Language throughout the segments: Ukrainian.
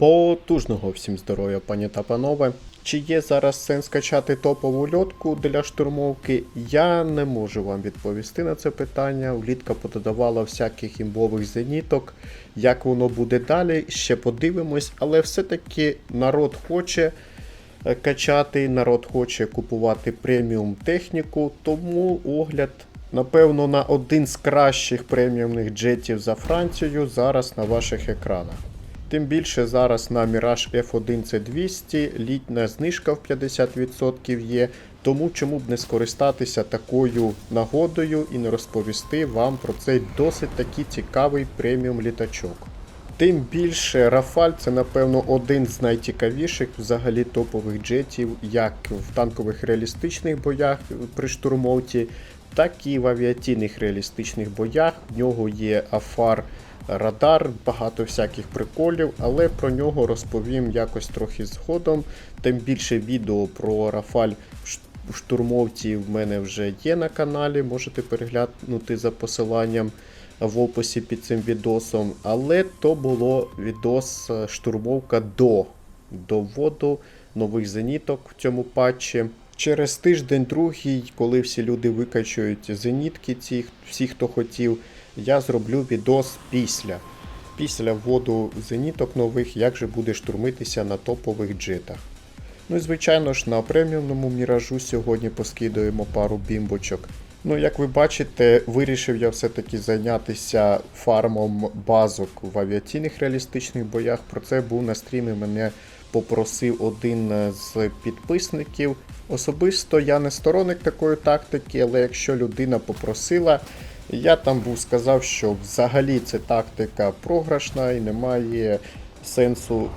Потужного всім здоров'я, пані та панове. Чи є зараз сенс качати топову льотку для штурмовки? Я не можу вам відповісти на це питання. Влітка пододавала всяких імбових зеніток. Як воно буде далі, ще подивимось, але все-таки народ хоче е, качати, народ хоче купувати преміум техніку, тому огляд. Напевно, на один з кращих преміумних джетів за Францію зараз на ваших екранах. Тим більше зараз на Mirage F1 C200 літня знижка в 50% є, тому чому б не скористатися такою нагодою і не розповісти вам про цей досить таки цікавий преміум літачок. Тим більше Рафаль це, напевно, один з найцікавіших взагалі топових джетів, як в танкових реалістичних боях при штурмовці, так і в авіаційних реалістичних боях. В нього є Афар радар, багато всяких приколів, але про нього розповім якось трохи згодом. Тим більше відео про Рафаль штурмовці в мене вже є на каналі, можете переглянути за посиланням в описі під цим відосом. Але то було відос е, штурмовка до, до вводу нових зеніток в цьому патчі. Через тиждень другий, коли всі люди викачують зенітки, ці, всі, хто хотів, я зроблю відос після. Після вводу зеніток нових, як же буде штурмитися на топових джетах. Ну і звичайно ж на преміумному міражу сьогодні поскидуємо пару бімбочок. Ну, як ви бачите, вирішив я все-таки зайнятися фармом базок в авіаційних реалістичних боях. Про це був на стрімі. Мене попросив один е, з підписників. Особисто я не сторонник такої тактики, але якщо людина попросила, я там був сказав, що взагалі це тактика програшна і немає сенсу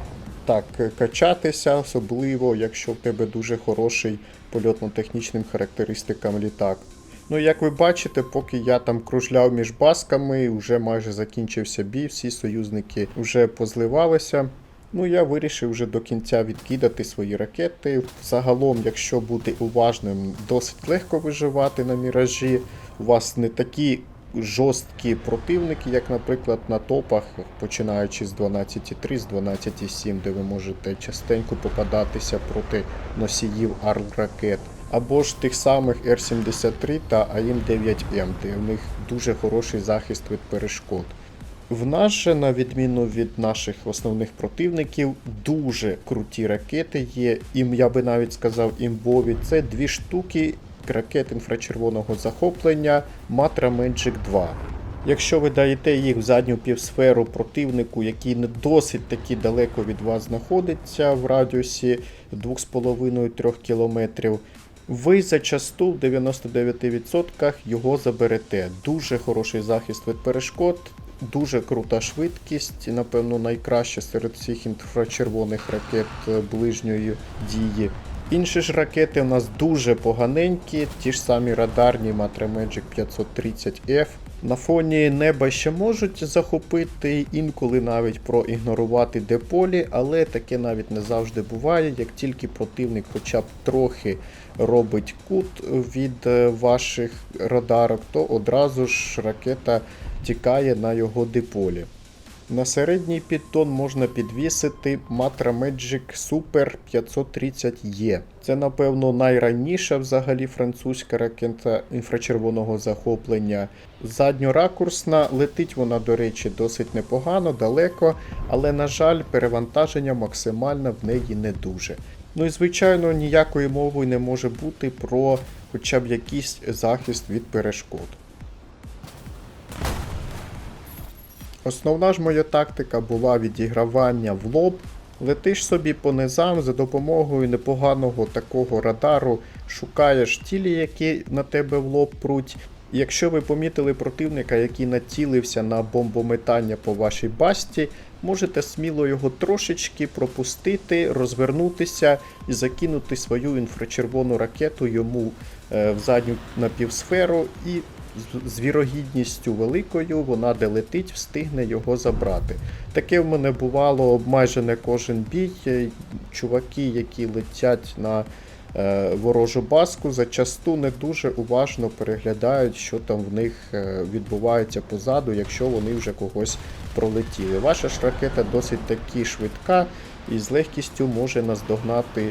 так качатися, особливо якщо в тебе дуже хороший польотно-технічним характеристикам літак. Ну, як ви бачите, поки я там кружляв між басками, вже майже закінчився бій, всі союзники вже позливалися. Ну, я вирішив вже до кінця відкидати свої ракети. Загалом, якщо бути уважним, досить легко виживати на міражі. У вас не такі жорсткі противники, як, наприклад, на топах, починаючи з 12.3, з 12.7, де ви можете частенько попадатися проти носіїв арл ракет. Або ж тих самих Р-73 та АІМ-9М, де в них дуже хороший захист від перешкод. В нас же, на відміну від наших основних противників, дуже круті ракети є. Ім я би навіть сказав імбові. Це дві штуки ракет інфрачервоного захоплення Matra Magic 2. Якщо ви даєте їх в задню півсферу противнику, який не досить таки далеко від вас знаходиться в радіусі 2,5-3 км, ви зачасту в 99% його заберете. Дуже хороший захист від перешкод, дуже крута швидкість, напевно, найкраща серед всіх інфрачервоних ракет ближньої дії. Інші ж ракети у нас дуже поганенькі, ті ж самі радарні Matra Magic 530F. На фоні неба ще можуть захопити, інколи навіть проігнорувати деполі, але таке навіть не завжди буває. Як тільки противник хоча б трохи робить кут від е, ваших радарок, то одразу ж ракета тікає на його деполі. На середній підтон можна підвісити Matra Magic Super 530E. Це, напевно, найраніша взагалі французька ракета інфрачервоного захоплення. Задньоракурсна, летить вона, до речі, досить непогано, далеко, але, на жаль, перевантаження максимально в неї не дуже. Ну і звичайно, ніякої мови не може бути про хоча б якийсь захист від перешкод. Основна ж моя тактика була відігравання в лоб. Летиш собі по низам за допомогою непоганого такого радару, шукаєш цілі, які на тебе в лоб пруть. Якщо ви помітили противника, який націлився на бомбометання по вашій басті, можете сміло його трошечки пропустити, розвернутися і закинути свою інфрачервону ракету йому е, в задню напівсферу і з- вірогідністю великою вона де летить, встигне його забрати. Таке в мене бувало майже не кожен бій. Е, Чуваки, які летять на е, ворожу баску, зачасту не дуже уважно переглядають, що там в них е, відбувається позаду, якщо вони вже когось пролетіли. Ваша ж ракета досить таки швидка і з легкістю може наздогнати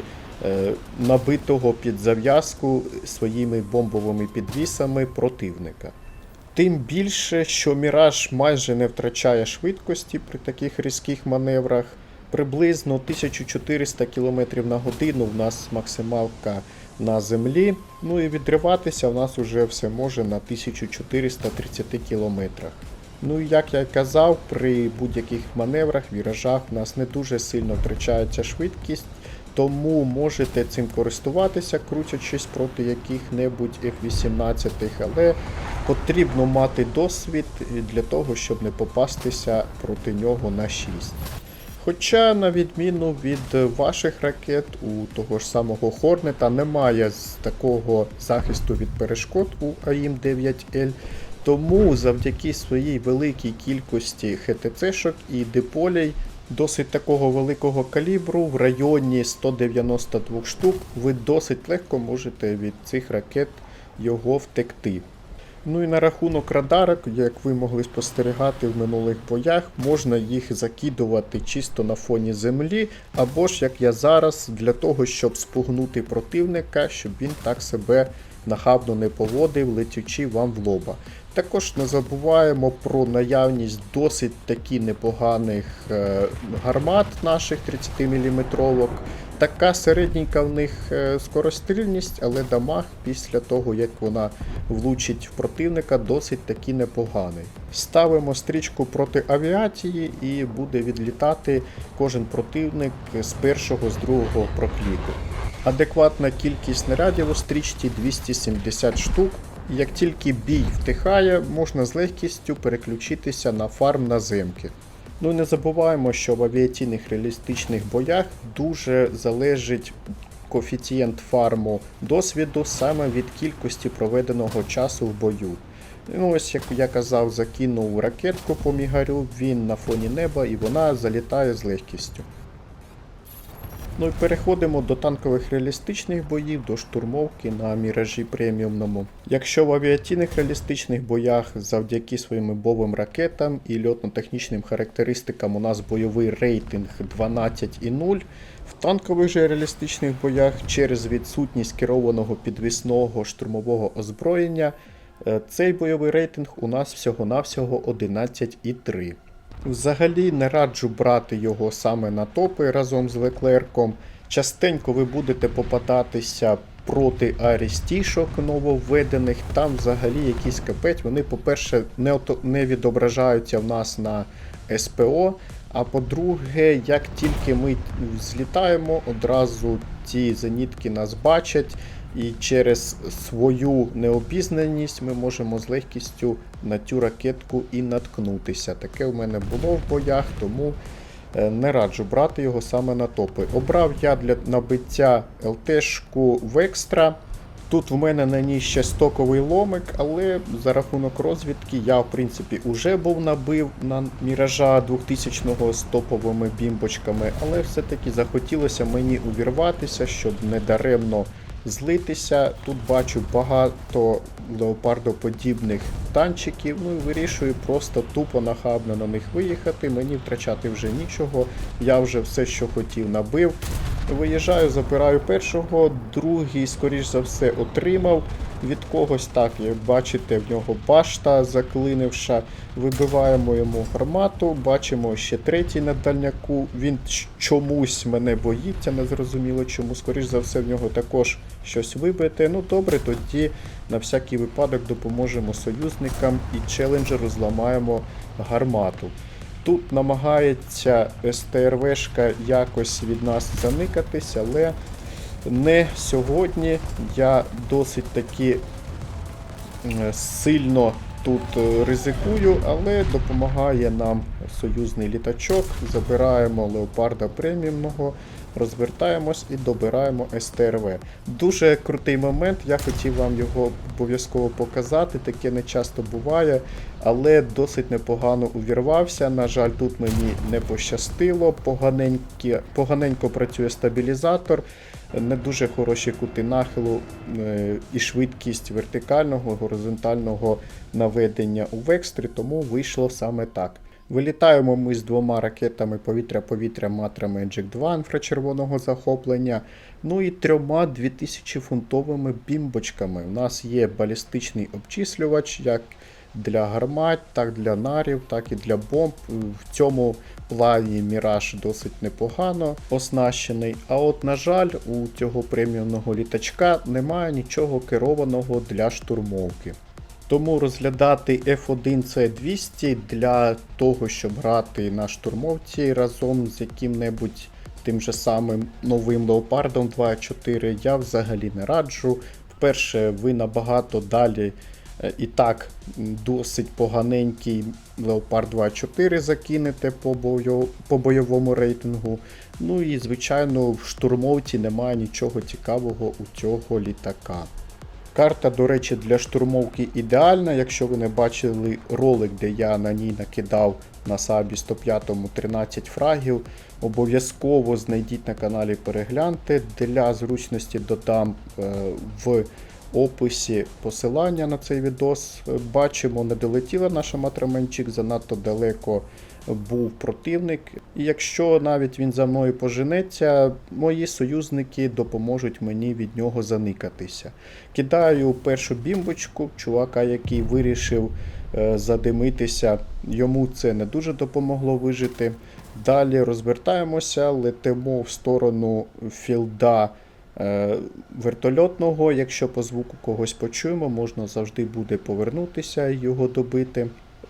набитого під зав'язку своїми бомбовими підвісами противника. Тим більше, що Міраж майже не втрачає швидкості при таких різких маневрах. Приблизно 1400 км на годину в нас максималка на землі. Ну і відриватися в нас уже все може на 1430 км. Ну і як я й казав, при будь-яких маневрах, віражах в нас не дуже сильно втрачається швидкість, тому можете цим користуватися, крутячись проти яких-небудь F-18, але потрібно мати досвід для того, щоб не попастися проти нього на 6. Хоча, на відміну від ваших ракет, у того ж самого Хорнета немає такого захисту від перешкод у АІМ-9Л, тому завдяки своїй великій кількості ХТЦ-шок і диполей досить такого великого калібру в районі 192 штук, ви досить легко можете від цих ракет його втекти. Ну і на рахунок радарок, як ви могли спостерігати в минулих боях, можна їх закидувати чисто на фоні землі, або ж як я зараз, для того, щоб спугнути противника, щоб він так себе нахабно не поводив, летючи вам в лоба. Також не забуваємо про наявність досить таки непоганих е, гармат наших 30-мм. Така середненька в них е, скорострільність, але дамаг після того, як вона влучить в противника, досить таки непоганий. Ставимо стрічку проти авіації і буде відлітати кожен противник з першого, з другого прокліку. Адекватна кількість снарядів у стрічці 270 штук. Як тільки бій втихає, можна з легкістю переключитися на фарм наземки. Ну і не забуваємо, що в авіаційних реалістичних боях дуже залежить коефіцієнт фарму досвіду саме від кількості проведеного часу в бою. Ну ось як я казав, закинув ракетку по мігарю, він на фоні неба і вона залітає з легкістю. Ну і переходимо до танкових реалістичних боїв, до штурмовки на міражі преміумному. Якщо в авіаційних реалістичних боях завдяки своїм бовим ракетам і льотно-технічним характеристикам у нас бойовий рейтинг 12,0, в танкових же реалістичних боях через відсутність керованого підвісного штурмового озброєння е, цей бойовий рейтинг у нас всього-навсього 11,3. Взагалі не раджу брати його саме на топи разом з Леклерком. Частенько ви будете попадатися проти арестішок нововведених. Там взагалі якийсь капець. Вони, по-перше, не відображаються в нас на СПО. А по-друге, як тільки ми злітаємо, одразу ці зенітки нас бачать, і через свою необізнаність ми можемо з легкістю на цю ракетку і наткнутися. Таке в мене було в боях, тому е, не раджу брати його саме на топи. Обрав я для набиття ЛТшку Векстра. Тут в мене на ній ще стоковий ломик, але за рахунок розвідки я, в принципі, уже був набив на міража 2000-го з топовими бімбочками, але все-таки захотілося мені увірватися, щоб не даремно злитися. Тут бачу багато леопардоподібних танчиків, ну і вирішую просто тупо нахабно на них виїхати. Мені втрачати вже нічого. Я вже все, що хотів, набив. Виїжджаю, забираю першого, другий, скоріш за все, отримав від когось. Так, як бачите, в нього башта заклинивша. Вибиваємо йому гармату, бачимо ще третій на дальняку. Він чомусь мене боїться, незрозуміло чому. Скоріш за все, в нього також щось вибите. Ну добре, тоді на всякий випадок допоможемо союзникам і челенджеру зламаємо гармату. Тут намагається СТРВшка якось від нас заникатись, але не сьогодні. Я досить таки е, сильно тут е, ризикую, але допомагає нам союзний літачок. Забираємо леопарда преміумного, розвертаємось і добираємо СТРВ. Дуже крутий момент, я хотів вам його обов'язково показати, таке не часто буває, але досить непогано увірвався. На жаль, тут мені не пощастило, поганенькі, поганенько працює стабілізатор, не дуже хороші кути нахилу е, і швидкість вертикального, горизонтального наведення у векстрі, тому вийшло саме так. Вилітаємо ми з двома ракетами повітря-повітря Matra Magic 2 інфрачервоного захоплення. Ну і трьома 2000-фунтовими бімбочками. У нас є балістичний обчислювач, як для гармат, так для нарів, так і для бомб. В цьому плані Міраж досить непогано оснащений. А от, на жаль, у цього преміумного літачка немає нічого керованого для штурмовки. Тому розглядати F1C200 для того, щоб грати на штурмовці разом з яким-небудь тим же самим новим Leopard 2.4 я взагалі не раджу. Вперше, ви набагато далі е, і так досить поганенький Leopard 2.4 закинете по, бою, по бойовому рейтингу. Ну і звичайно в штурмовці немає нічого цікавого у цього літака. Карта, до речі, для штурмовки ідеальна. Якщо ви не бачили ролик, де я на ній накидав на сабі 105 13 фрагів, обов'язково знайдіть на каналі перегляньте. Для зручності додам е, в описі посилання на цей відос. Бачимо, не долетіла наша матраменчик, занадто далеко був противник. І якщо навіть він за мною поженеться, мої союзники допоможуть мені від нього заникатися. Кидаю першу бімбочку, чувака, який вирішив е, задимитися, йому це не дуже допомогло вижити. Далі розвертаємося, летимо в сторону філда вертольотного. Якщо по звуку когось почуємо, можна завжди буде повернутися і його добити.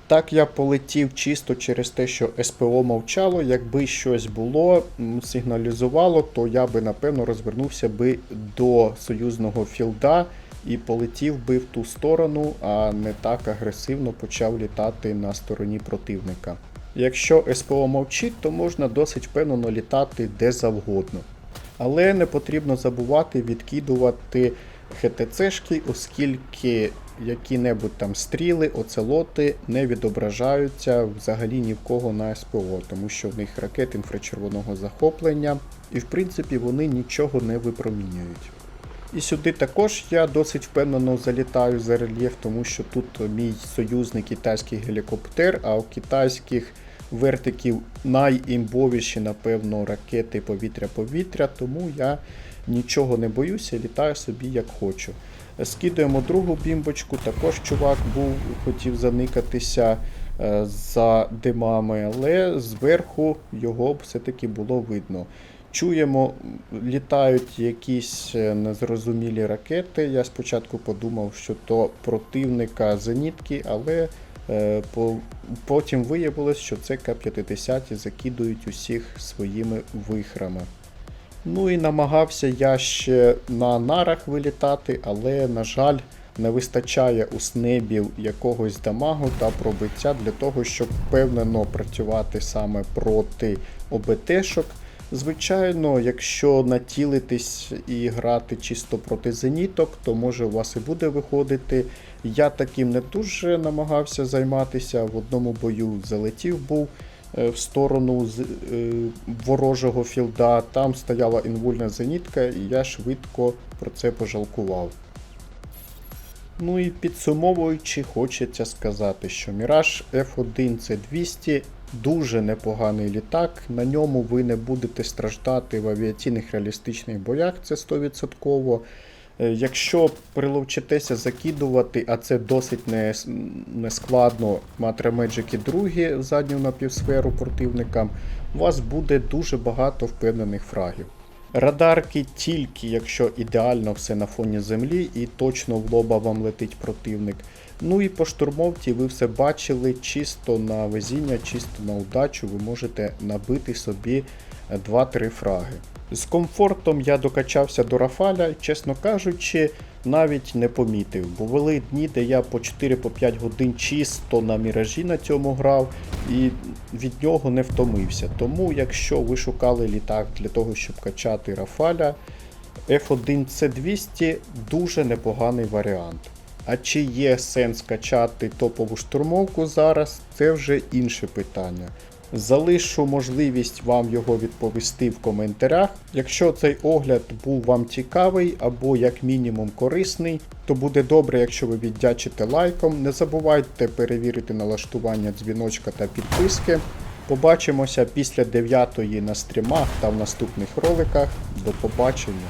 Так я полетів чисто через те, що СПО мовчало. Якби щось було, сигналізувало, то я би напевно розвернувся би до союзного філда і полетів би в ту сторону, а не так агресивно почав літати на стороні противника. Якщо СПО мовчить, то можна досить впевнено літати де завгодно. Але не потрібно забувати відкидувати ХТЦшки, оскільки які-небудь там стріли, оцелоти не відображаються взагалі ні в кого на СПО, тому що в них ракети інфрачервоного захоплення, і в принципі вони нічого не випромінюють. І сюди також я досить впевнено залітаю за рельєф, тому що тут мій союзний китайський гелікоптер, а у китайських вертиків найімбовіші, напевно, ракети повітря-повітря, тому я нічого не боюся, літаю собі як хочу. Скидуємо другу бімбочку, також чувак був, хотів заникатися е, за димами, але зверху його все-таки було видно. Чуємо, літають якісь е, незрозумілі ракети. Я спочатку подумав, що то противника зенітки, але потім виявилось, що це К-50 закидують усіх своїми вихрами. Ну і намагався я ще на нарах вилітати, але, на жаль, не вистачає у снебів якогось дамагу та пробиття для того, щоб впевнено працювати саме проти ОБТшок. Звичайно, якщо націлитись і грати чисто проти зеніток, то може у вас і буде виходити. Я таким не дуже намагався займатися. В одному бою залетів був е, в сторону е, ворожого філда. Там стояла інвульна зенітка, і я швидко про це пожалкував. Ну і підсумовуючи, хочеться сказати, що Mirage F1 це 200 дуже непоганий літак. На ньому ви не будете страждати в авіаційних реалістичних боях, це 100%. Е, Якщо приловчитеся закидувати, а це досить не, не складно, матремеджики другі в задню напівсферу противника, у вас буде дуже багато впевнених фрагів. Радарки тільки якщо ідеально все на фоні землі і точно в лоба вам летить противник. Ну і по штурмовці ви все бачили чисто на везіння, чисто на удачу, ви можете набити собі 2-3 фраги. З комфортом я докачався до Рафаля, чесно кажучи, навіть не помітив, бо були дні, де я по 4-5 годин чисто на міражі на цьому грав і від нього не втомився. Тому, якщо ви шукали літак для того, щоб качати Рафаля, F1C200 дуже непоганий варіант. А чи є сенс качати топову штурмовку зараз, це вже інше питання. Залишу можливість вам його відповісти в коментарях. Якщо цей огляд був вам цікавий або як мінімум корисний, то буде добре, якщо ви віддячите лайком. Не забувайте перевірити налаштування дзвіночка та підписки. Побачимося після 9 на стрімах та в наступних роликах. До побачення!